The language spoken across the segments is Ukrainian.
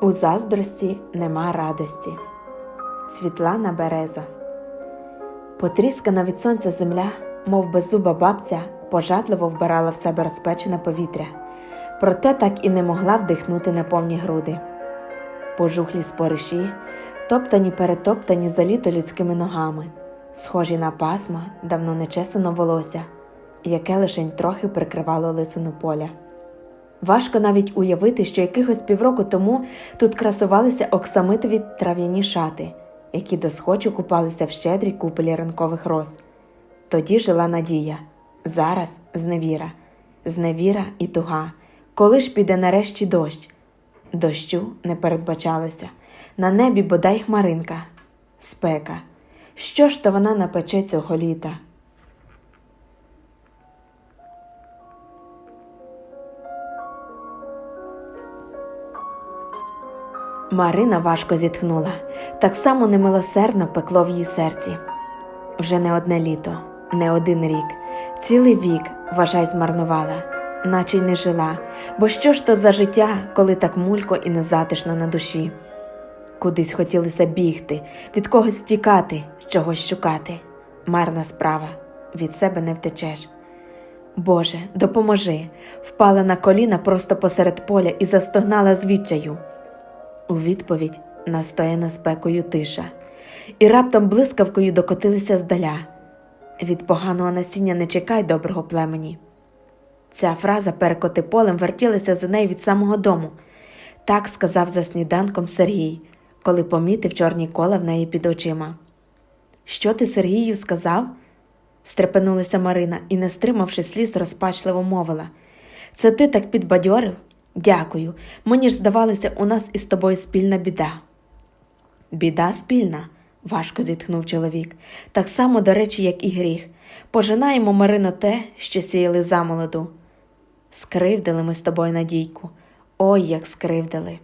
У заздрості нема радості. Світлана Береза. Потріскана від сонця земля, мов беззуба бабця, пожадливо вбирала в себе розпечене повітря, проте так і не могла вдихнути на повні груди. Пожухлі спориші, топтані перетоптані за літо людськими ногами, схожі на пасма, давно нечесано волосся, яке лишень трохи прикривало лисину поля. Важко навіть уявити, що якихось півроку тому тут красувалися оксамитові трав'яні шати, які досхочу купалися в щедрій куполі ранкових роз. Тоді жила надія, зараз зневіра, зневіра і туга. Коли ж піде нарешті дощ? Дощу не передбачалося. На небі бодай хмаринка, спека. Що ж то вона напече цього літа? Марина важко зітхнула, так само немилосердно пекло в її серці. Вже не одне літо, не один рік, цілий вік, вважай, змарнувала, наче й не жила, бо що ж то за життя, коли так мулько і незатишно на душі? Кудись хотілося бігти, від когось тікати, чогось шукати. Марна справа, від себе не втечеш. Боже, допоможи, впала на коліна просто посеред поля і застогнала з відчаю. У відповідь настояна спекою тиша, і раптом блискавкою докотилися здаля. Від поганого насіння не чекай доброго племені. Ця фраза перекоти полем вертілася за нею від самого дому. Так сказав за сніданком Сергій, коли помітив чорні кола в неї під очима. Що ти Сергію сказав? стрепенулася Марина і, не стримавши сліз, розпачливо мовила. Це ти так підбадьорив? Дякую. Мені ж здавалося, у нас із тобою спільна біда. Біда спільна, важко зітхнув чоловік, так само, до речі, як і гріх. Пожинаємо, Марино, те, що сіяли замолоду. Скривдили ми з тобою Надійку. Ой, як скривдили.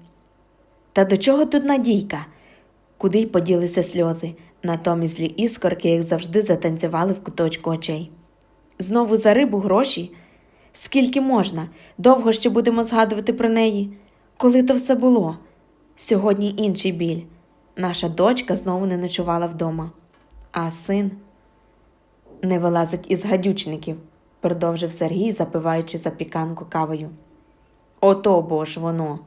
Та до чого тут Надійка? Куди й поділися сльози, натомість злі іскорки, як завжди, затанцювали в куточку очей. Знову за рибу гроші? Скільки можна? Довго ще будемо згадувати про неї? Коли то все було? Сьогодні інший біль. Наша дочка знову не ночувала вдома, а син не вилазить із гадючників, продовжив Сергій, запиваючи запіканку кавою. Ото бо ж воно,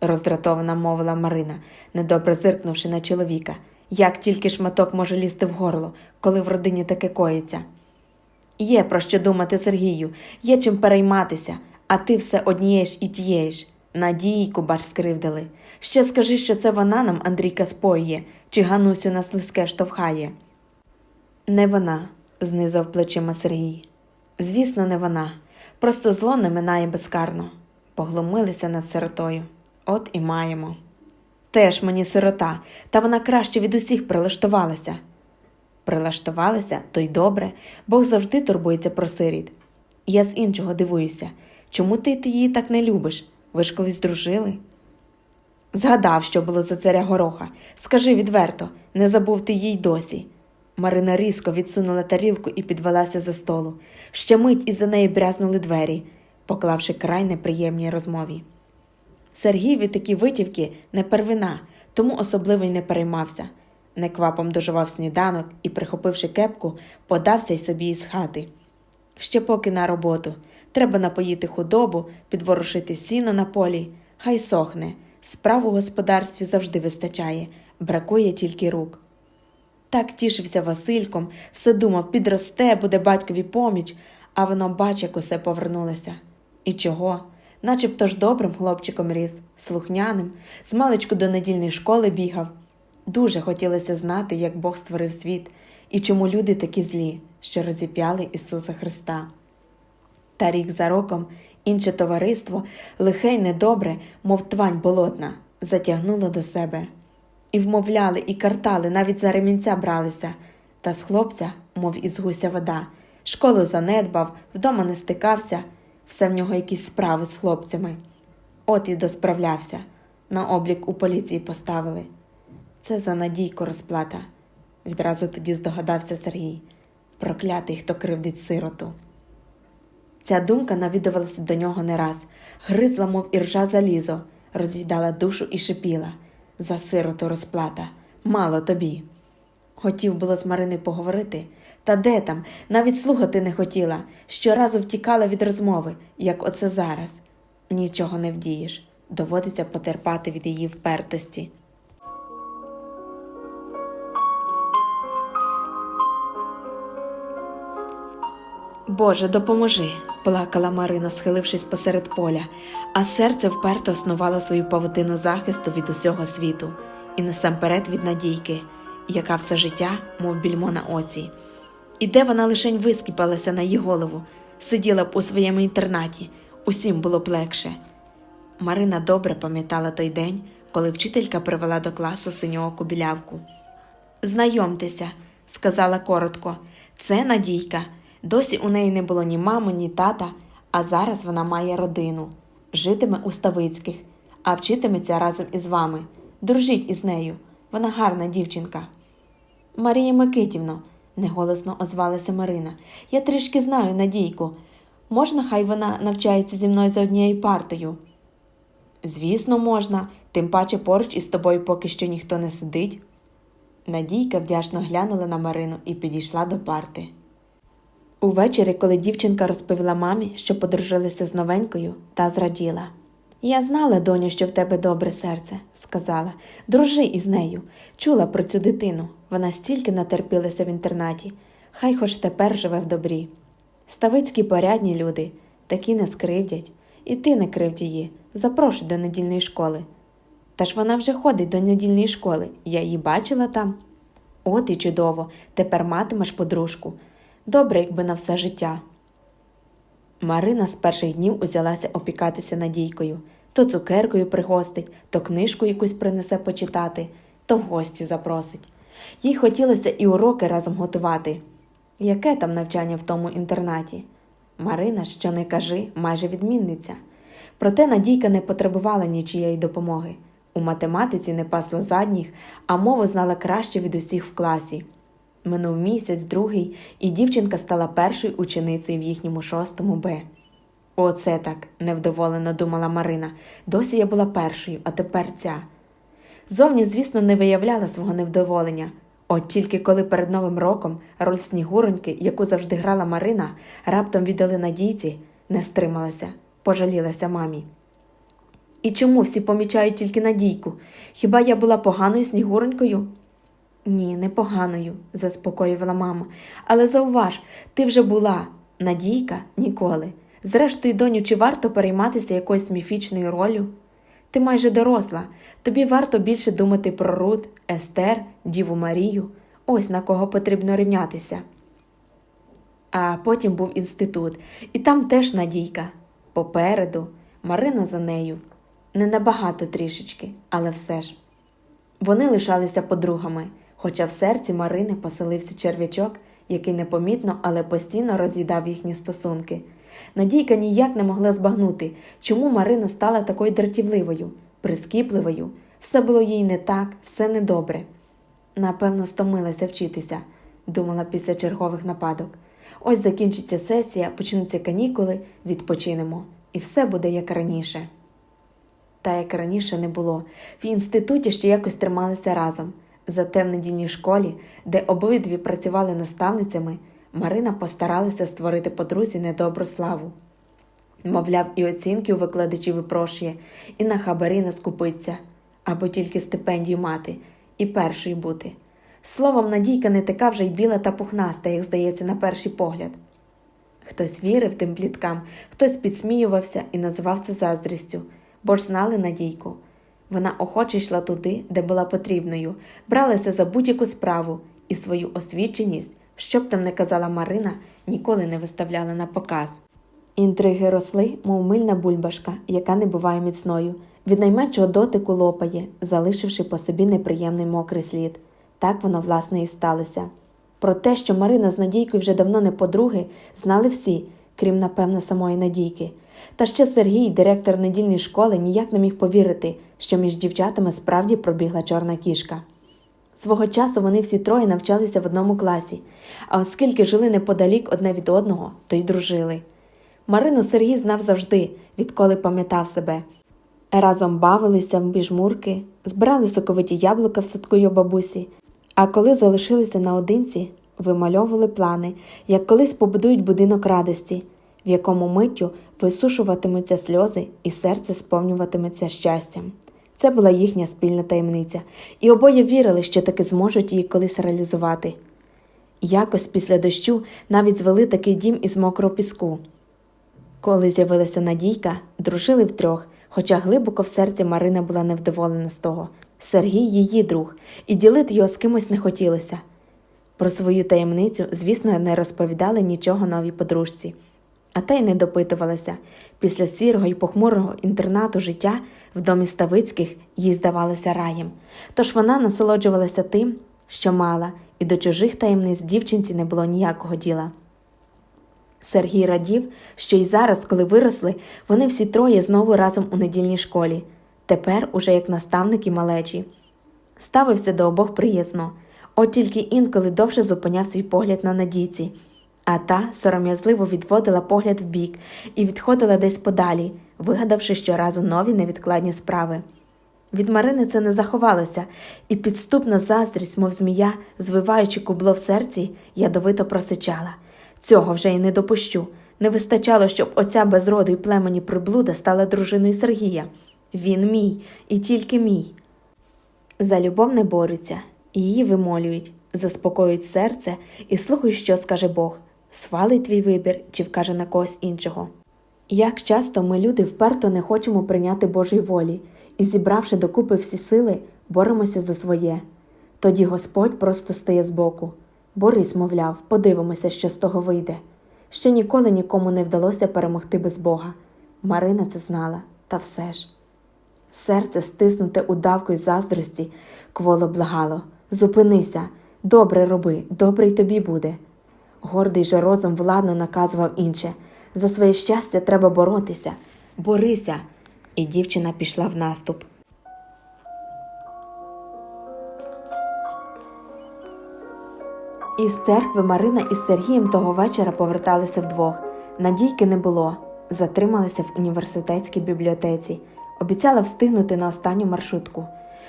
роздратована мовила Марина, недобре зиркнувши на чоловіка. Як тільки шматок може лізти в горло, коли в родині таке коїться. Є про що думати, Сергію, є чим перейматися, а ти все однієї ж і тієї ж. Надійку бач скривдили. Ще скажи, що це вона нам Андрійка споює, чи Ганусю на слизьке штовхає. Не вона, знизав плечима Сергій. Звісно, не вона. Просто зло не минає безкарно. Поглумилися над сиротою. От і маємо. Теж мені сирота, та вона краще від усіх прилаштувалася. Прилаштувалися, то й добре, Бог завжди турбується про сиріт. Я з іншого дивуюся, чому ти, ти її так не любиш? Ви ж колись дружили? Згадав, що було за царя гороха. Скажи відверто, не забув ти їй досі. Марина різко відсунула тарілку і підвелася за столу. Ще мить і за нею брязнули двері, поклавши край неприємній розмові. Сергій від такі витівки не первина, тому особливо й не переймався. Неквапом доживав сніданок і, прихопивши кепку, подався й собі із хати. Ще поки на роботу. Треба напоїти худобу, підворушити сіно на полі, хай сохне. Справ у господарстві завжди вистачає, бракує тільки рук. Так тішився Васильком, все думав, підросте, буде батькові поміч, а воно бач, як усе повернулося. І чого? Начебто ж добрим хлопчиком ріс, слухняним, з маличку до недільної школи бігав. Дуже хотілося знати, як Бог створив світ і чому люди такі злі, що розіп'яли Ісуса Христа. Та рік за роком інше товариство, лихе й недобре, мов твань болотна, затягнуло до себе. І вмовляли, і картали, навіть за ремінця бралися, та з хлопця, мов із гуся вода, школу занедбав, вдома не стикався, все в нього якісь справи з хлопцями. От і досправлявся, на облік у поліції поставили. Це за надійку розплата. Відразу тоді здогадався Сергій. Проклятий, хто кривдить сироту. Ця думка навідувалася до нього не раз, гризла, мов іржа залізо, роз'їдала душу і шипіла. За сироту розплата, мало тобі. Хотів було з Мариною поговорити, та де там, навіть слухати не хотіла, щоразу втікала від розмови, як оце зараз. Нічого не вдієш, доводиться потерпати від її впертості. Боже, допоможи, плакала Марина, схилившись посеред поля, а серце вперто основало свою павутину захисту від усього світу і насамперед від надійки, яка все життя, мов більмо на оці. І де вона лишень вискіпалася на її голову, сиділа б у своєму інтернаті, усім було б легше. Марина добре пам'ятала той день, коли вчителька привела до класу синього білявку. Знайомтеся, сказала коротко, це Надійка. Досі у неї не було ні мами, ні тата, а зараз вона має родину, житиме у Ставицьких, а вчитиметься разом із вами. Дружіть із нею, вона гарна дівчинка. Марія Микитівно, неголосно озвалася Марина, я трішки знаю Надійку. Можна, хай вона навчається зі мною за однією партою? Звісно, можна, тим паче поруч із тобою поки що ніхто не сидить. Надійка вдячно глянула на Марину і підійшла до парти. Увечері, коли дівчинка розповіла мамі, що подружилися з новенькою, та зраділа. Я знала, доню, що в тебе добре серце, сказала. Дружи із нею. Чула про цю дитину. Вона стільки натерпілася в інтернаті. Хай хоч тепер живе в добрі. Ставицькі порядні люди, такі не скривдять. І ти не кривдь її. Запрошуй до недільної школи. Та ж вона вже ходить до недільної школи. Я її бачила там. От і чудово, тепер матимеш подружку. Добре, якби на все життя. Марина з перших днів узялася опікатися Надійкою. То цукеркою пригостить, то книжку якусь принесе почитати, то в гості запросить. Їй хотілося і уроки разом готувати. Яке там навчання в тому інтернаті? Марина, що не кажи, майже відмінниця. Проте Надійка не потребувала нічієї допомоги. У математиці не пасла задніх, а мову знала краще від усіх в класі. Минув місяць, другий, і дівчинка стала першою ученицею в їхньому шостому Б. Оце так, невдоволено думала Марина. Досі я була першою, а тепер ця. Зовні, звісно, не виявляла свого невдоволення. От тільки коли перед Новим роком роль снігуроньки, яку завжди грала Марина, раптом віддали надійці, не стрималася, пожалілася мамі. І чому всі помічають тільки Надійку? Хіба я була поганою снігуронькою? Ні, не поганою, заспокоювала мама. Але зауваж, ти вже була, Надійка ніколи. Зрештою, доню, чи варто перейматися якоюсь міфічною ролью? Ти майже доросла, тобі варто більше думати про Рут, Естер, Діву Марію, ось на кого потрібно рівнятися. А потім був інститут, і там теж Надійка. Попереду, Марина за нею. Не набагато трішечки, але все ж. Вони лишалися подругами, хоча в серці Марини поселився черв'ячок, який непомітно, але постійно роз'їдав їхні стосунки. Надійка ніяк не могла збагнути, чому Марина стала такою дратівливою, прискіпливою. Все було їй не так, все недобре. Напевно, стомилася вчитися, думала після чергових нападок. Ось закінчиться сесія, почнуться канікули, відпочинемо, і все буде як раніше. Та як раніше не було, в інституті ще якось трималися разом. Зате в недільній школі, де обидві працювали наставницями, Марина постаралася створити подрузі недобру славу. Мовляв, і оцінки у викладачі випрошує, і на хабарі не скупиться, або тільки стипендію мати, і першою бути. Словом, Надійка не така вже й біла та пухнаста, як здається, на перший погляд. Хтось вірив тим пліткам, хтось підсміювався і називав це заздрістю, бо ж знали Надійку. Вона охоче йшла туди, де була потрібною, бралася за будь-яку справу і свою освіченість, що б там не казала Марина, ніколи не виставляла на показ. Інтриги росли, мов мильна бульбашка, яка не буває міцною, від найменшого дотику лопає, залишивши по собі неприємний мокрий слід. Так воно, власне, і сталося. Про те, що Марина з Надійкою вже давно не подруги, знали всі, крім, напевно, самої Надійки. Та ще Сергій, директор недільної школи, ніяк не міг повірити, що між дівчатами справді пробігла чорна кішка. Свого часу вони всі троє навчалися в одному класі, а оскільки жили неподалік одне від одного, то й дружили. Марину Сергій знав завжди, відколи пам'ятав себе. Разом бавилися в біжмурки, збирали соковиті яблука в садку й бабусі, а коли залишилися наодинці, вимальовували плани, як колись побудують будинок радості, в якому миттю висушуватимуться сльози і серце сповнюватиметься щастям. Це була їхня спільна таємниця, і обоє вірили, що таки зможуть її колись реалізувати. Якось після дощу навіть звели такий дім із мокрого піску. Коли з'явилася Надійка, дружили втрьох, хоча глибоко в серці Марина була невдоволена з того. Сергій її друг, і ділити його з кимось не хотілося. Про свою таємницю, звісно, не розповідали нічого новій подружці, а та й не допитувалася. Після сірого і похмурого інтернату життя в домі Ставицьких їй здавалося раєм. Тож вона насолоджувалася тим, що мала, і до чужих таємниць дівчинці не було ніякого діла. Сергій радів, що й зараз, коли виросли, вони всі троє знову разом у недільній школі, тепер уже як наставники малечі. Ставився до обох приязно, от тільки інколи довше зупиняв свій погляд на надійці, а та сором'язливо відводила погляд вбік і відходила десь подалі, вигадавши щоразу нові невідкладні справи. Від Марини це не заховалося, і підступна заздрість, мов змія, звиваючи кубло в серці, ядовито просичала. Цього вже й не допущу. Не вистачало, щоб оця без роду й племені приблуда стала дружиною Сергія. Він мій і тільки мій. За любов не борються, її вимолюють, заспокоюють серце і слухають, що скаже Бог, свалить твій вибір чи вкаже на когось іншого. Як часто ми, люди, вперто не хочемо прийняти Божої волі і, зібравши докупи всі сили, боремося за своє. Тоді Господь просто стає збоку. Борись, мовляв, подивимося, що з того вийде. Ще ніколи нікому не вдалося перемогти без Бога. Марина це знала, та все ж. Серце, стиснуте удавкою заздрості, кволо благало Зупинися, добре роби, добре й тобі буде. Гордий же розум владно наказував інше за своє щастя треба боротися, борися. І дівчина пішла в наступ. Із церкви Марина із Сергієм того вечора поверталися вдвох. Надійки не було, затрималися в університетській бібліотеці, обіцяла встигнути на останню маршрутку.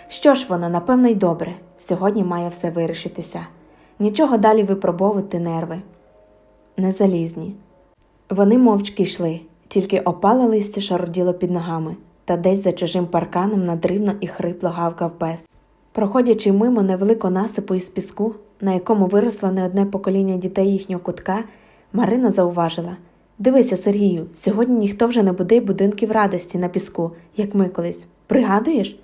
Що ж воно, напевно, й добре. Сьогодні має все вирішитися. Нічого далі випробовувати нерви. Не залізні. Вони мовчки йшли, тільки опале листя шароділо під ногами, та десь за чужим парканом надривно і хрипло гавкав пес. Проходячи мимо невеликого насипу із піску, на якому виросло не одне покоління дітей їхнього кутка, Марина зауважила Дивися, Сергію, сьогодні ніхто вже не буде будинків радості на піску, як ми колись. Пригадуєш?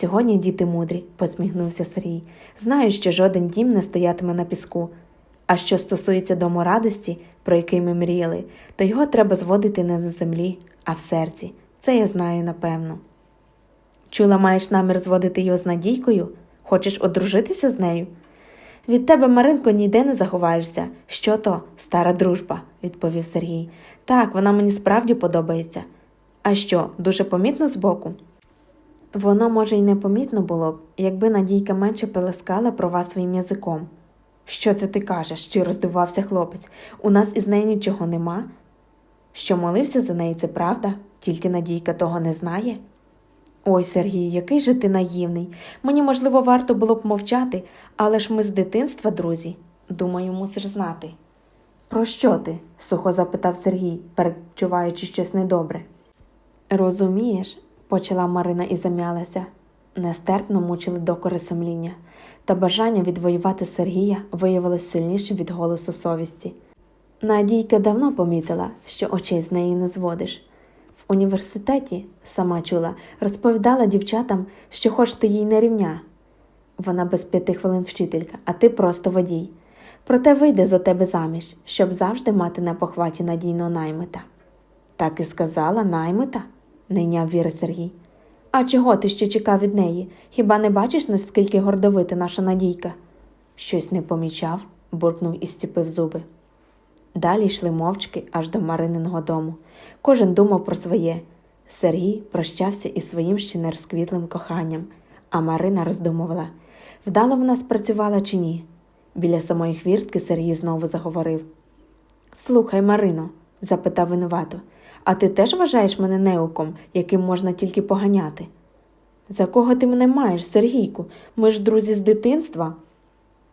Сьогодні діти мудрі, посміхнувся Сергій. Знаю, що жоден дім не стоятиме на піску. А що стосується дому радості, про який ми мріяли, то його треба зводити не на землі, а в серці. Це я знаю напевно. Чула, маєш намір зводити його з Надійкою? Хочеш одружитися з нею? Від тебе, Маринко, ніде не заховаєшся. Що то, стара дружба, відповів Сергій. Так, вона мені справді подобається. А що, дуже помітно збоку? Воно, може, й непомітно було б, якби Надійка менше пелескала про вас своїм язиком. Що це ти кажеш? щиро здивувався хлопець. У нас із нею нічого нема. Що молився за неї, це правда, тільки Надійка того не знає. Ой, Сергій, який же ти наївний. Мені, можливо, варто було б мовчати, але ж ми з дитинства, друзі. Думаю, мусиш знати. Про що ти? сухо запитав Сергій, передчуваючи щось недобре. Розумієш, почала Марина і зам'ялася. Нестерпно мучили докори сумління, та бажання відвоювати Сергія виявилось сильнішим від голосу совісті. Надійка давно помітила, що очей з неї не зводиш. В університеті, сама чула, розповідала дівчатам, що хоч ти їй не рівня. Вона без п'яти хвилин вчителька, а ти просто водій. Проте вийде за тебе заміж, щоб завжди мати на похваті надійного наймита. Так і сказала наймита, не йняв віри Сергій. А чого ти ще чекав від неї? Хіба не бачиш, наскільки гордовита наша Надійка? Щось не помічав, буркнув і стіпив зуби. Далі йшли мовчки аж до Марининого дому. Кожен думав про своє. Сергій прощався із своїм ще не розквітлим коханням, а Марина роздумувала, вдало вона спрацювала чи ні. Біля самої хвіртки Сергій знову заговорив. Слухай, Марино, запитав винувато, А ти теж вважаєш мене неуком, яким можна тільки поганяти? За кого ти мене маєш, Сергійку? Ми ж друзі з дитинства.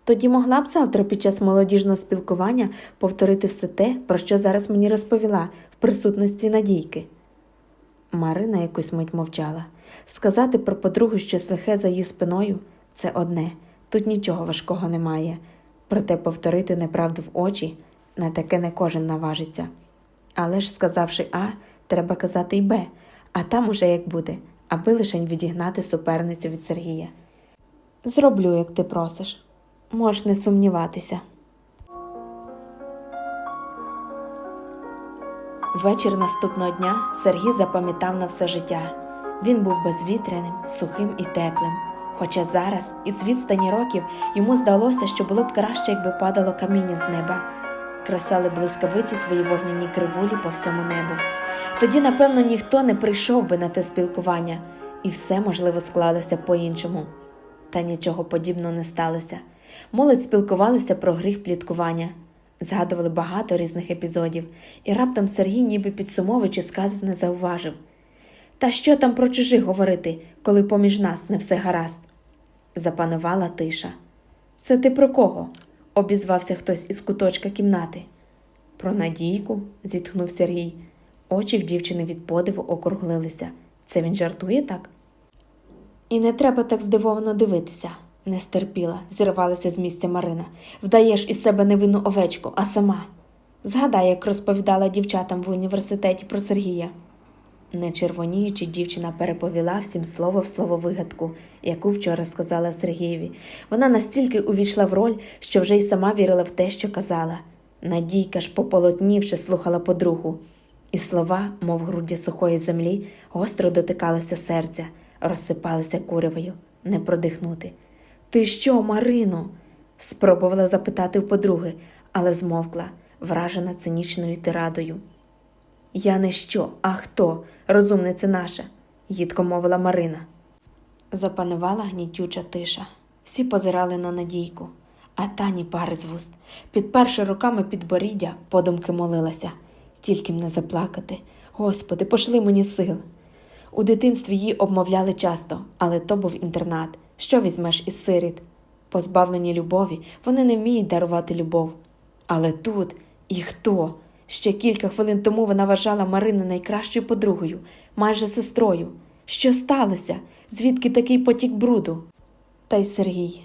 Тоді могла б завтра під час молодіжного спілкування повторити все те, про що зараз мені розповіла в присутності Надійки. Марина якусь мить мовчала. Сказати про подругу щось лихе за її спиною це одне, тут нічого важкого немає. Проте повторити неправду в очі на таке не кожен наважиться. Але ж, сказавши А, треба казати й Б, а там уже як буде, аби лишень відігнати суперницю від Сергія. Зроблю, як ти просиш. Можеш не сумніватися. Вечір наступного дня Сергій запам'ятав на все життя. Він був безвітряним, сухим і теплим. Хоча зараз, із відстані років, йому здалося, що було б краще, якби падало каміння з неба, кресали блискавиці свої вогняні кривулі по всьому небу. Тоді, напевно, ніхто не прийшов би на те спілкування, і все, можливо, склалося по-іншому. Та нічого подібного не сталося. Молодь спілкувалися про гріх пліткування, згадували багато різних епізодів, і раптом Сергій, ніби підсумовуючи сказане, зауважив Та що там про чужих говорити, коли поміж нас не все гаразд? Запанувала тиша. Це ти про кого? Обізвався хтось із куточка кімнати. Про Надійку, зітхнув Сергій. Очі в дівчини від подиву округлилися. Це він жартує так? І не треба так здивовано дивитися, не стерпіла, зірвалася з місця Марина. Вдаєш із себе невинну овечку, а сама. Згадай, як розповідала дівчатам в університеті про Сергія. Не червоніючи, дівчина переповіла всім слово в слово вигадку, яку вчора сказала Сергієві. Вона настільки увійшла в роль, що вже й сама вірила в те, що казала. Надійка ж, пополотнівши, слухала подругу, і слова, мов груді сухої землі, гостро дотикалися серця, розсипалися куривою, не продихнути. Ти що, Марино? спробувала запитати в подруги, але змовкла, вражена цинічною тирадою. Я не що, а хто, розумниця наша, їдко мовила Марина. Запанувала гнітюча тиша. Всі позирали на Надійку, а тані пари з вуст, підперши руками підборіддя, подумки молилася, тільки не заплакати. Господи, пошли мені сил. У дитинстві її обмовляли часто, але то був інтернат. Що візьмеш із сиріт? Позбавлені любові, вони не вміють дарувати любов. Але тут і хто? Ще кілька хвилин тому вона вважала Марину найкращою подругою, майже сестрою. Що сталося? Звідки такий потік бруду? Та й Сергій.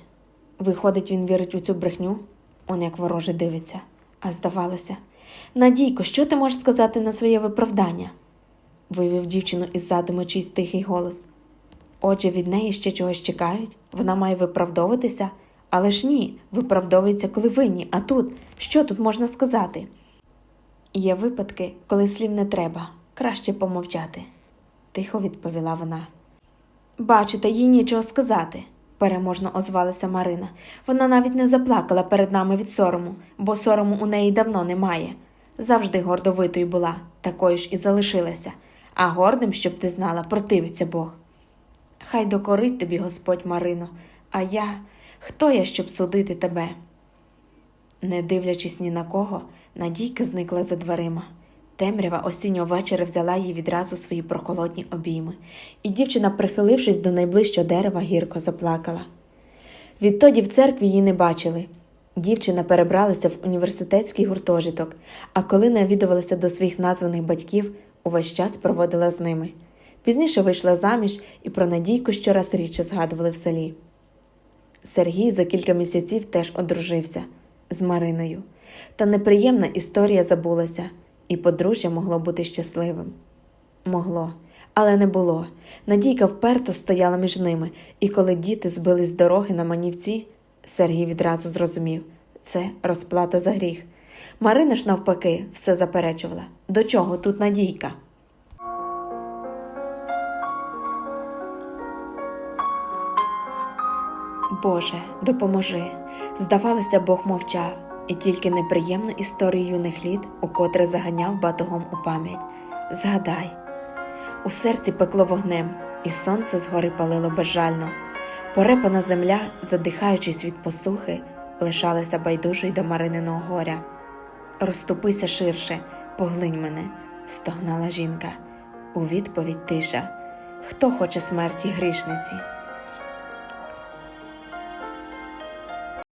Виходить, він вірить у цю брехню, он як вороже дивиться. А здавалося, Надійко, що ти можеш сказати на своє виправдання? вивів дівчину із задуми чийсь тихий голос. Отже, від неї ще чогось чекають, вона має виправдовуватися, але ж ні, виправдовується, коли винні, а тут що тут можна сказати? Є випадки, коли слів не треба, краще помовчати, тихо відповіла вона. Бачите, їй нічого сказати, переможно озвалася Марина. Вона навіть не заплакала перед нами від сорому, бо сорому у неї давно немає. Завжди гордовитою була, такою ж і залишилася, а гордим, щоб ти знала, противиться Бог. Хай докорить тобі Господь Марино, а я хто я, щоб судити тебе? Не дивлячись ні на кого, Надійка зникла за дверима. Темрява осіннього вечора взяла її відразу свої прохолодні обійми, і дівчина, прихилившись до найближчого дерева, гірко заплакала. Відтоді в церкві її не бачили. Дівчина перебралася в університетський гуртожиток, а коли навідувалася до своїх названих батьків, увесь час проводила з ними. Пізніше вийшла заміж і про Надійку щораз рідше згадували в селі. Сергій за кілька місяців теж одружився з Мариною, та неприємна історія забулася, і подружжя могло бути щасливим. Могло, але не було. Надійка вперто стояла між ними, і коли діти збились з дороги на манівці, Сергій відразу зрозумів це розплата за гріх. Марина ж, навпаки, все заперечувала. До чого тут Надійка? Боже, допоможи. Здавалося, Бог мовчав, і тільки неприємну історію юних літ укотре заганяв батогом у пам'ять. Згадай, у серці пекло вогнем, і сонце згори палило безжально. Порепана земля, задихаючись від посухи, лишалася байдужою до Марининого горя. Розступися ширше, поглинь мене, стогнала жінка. У відповідь тиша. Хто хоче смерті грішниці?